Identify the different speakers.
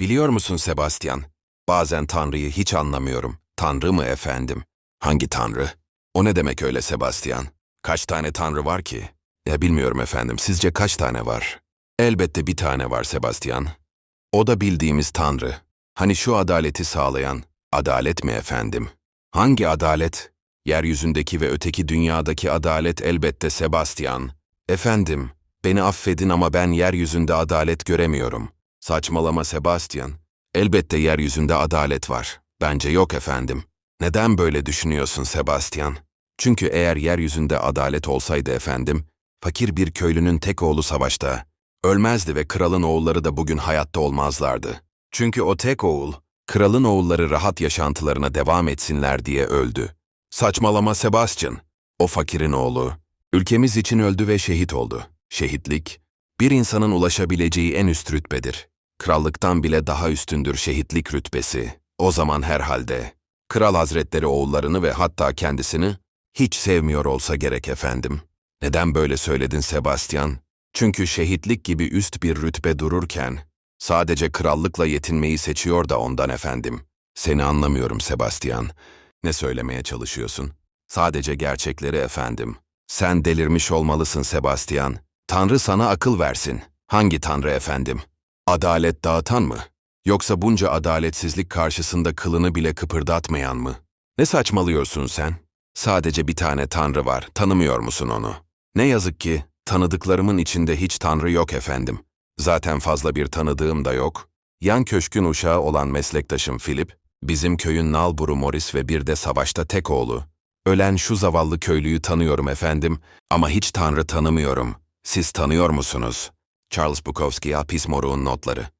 Speaker 1: Biliyor musun Sebastian? Bazen Tanrı'yı hiç anlamıyorum. Tanrı mı efendim? Hangi Tanrı? O ne demek öyle Sebastian? Kaç tane Tanrı var ki? Ya bilmiyorum efendim. Sizce kaç tane var? Elbette bir tane var Sebastian. O da bildiğimiz Tanrı. Hani şu adaleti sağlayan, adalet mi efendim? Hangi adalet? Yeryüzündeki ve öteki dünyadaki adalet elbette Sebastian. Efendim, beni affedin ama ben yeryüzünde adalet göremiyorum. Saçmalama Sebastian. Elbette yeryüzünde adalet var. Bence yok efendim. Neden böyle düşünüyorsun Sebastian? Çünkü eğer yeryüzünde adalet olsaydı efendim, fakir bir köylünün tek oğlu savaşta ölmezdi ve kralın oğulları da bugün hayatta olmazlardı. Çünkü o tek oğul, kralın oğulları rahat yaşantılarına devam etsinler diye öldü. Saçmalama Sebastian. O fakirin oğlu, ülkemiz için öldü ve şehit oldu. Şehitlik, bir insanın ulaşabileceği en üst rütbedir. Krallıktan bile daha üstündür şehitlik rütbesi. O zaman herhalde, kral hazretleri oğullarını ve hatta kendisini hiç sevmiyor olsa gerek efendim. Neden böyle söyledin Sebastian? Çünkü şehitlik gibi üst bir rütbe dururken, sadece krallıkla yetinmeyi seçiyor da ondan efendim. Seni anlamıyorum Sebastian. Ne söylemeye çalışıyorsun? Sadece gerçekleri efendim. Sen delirmiş olmalısın Sebastian. Tanrı sana akıl versin. Hangi Tanrı efendim? Adalet dağıtan mı? Yoksa bunca adaletsizlik karşısında kılını bile kıpırdatmayan mı? Ne saçmalıyorsun sen? Sadece bir tane Tanrı var, tanımıyor musun onu? Ne yazık ki, tanıdıklarımın içinde hiç Tanrı yok efendim. Zaten fazla bir tanıdığım da yok. Yan köşkün uşağı olan meslektaşım Philip, bizim köyün nalburu Morris ve bir de savaşta tek oğlu. Ölen şu zavallı köylüyü tanıyorum efendim ama hiç Tanrı tanımıyorum. Siz tanıyor musunuz? Charles Bukowski Apis Moru'nun notları.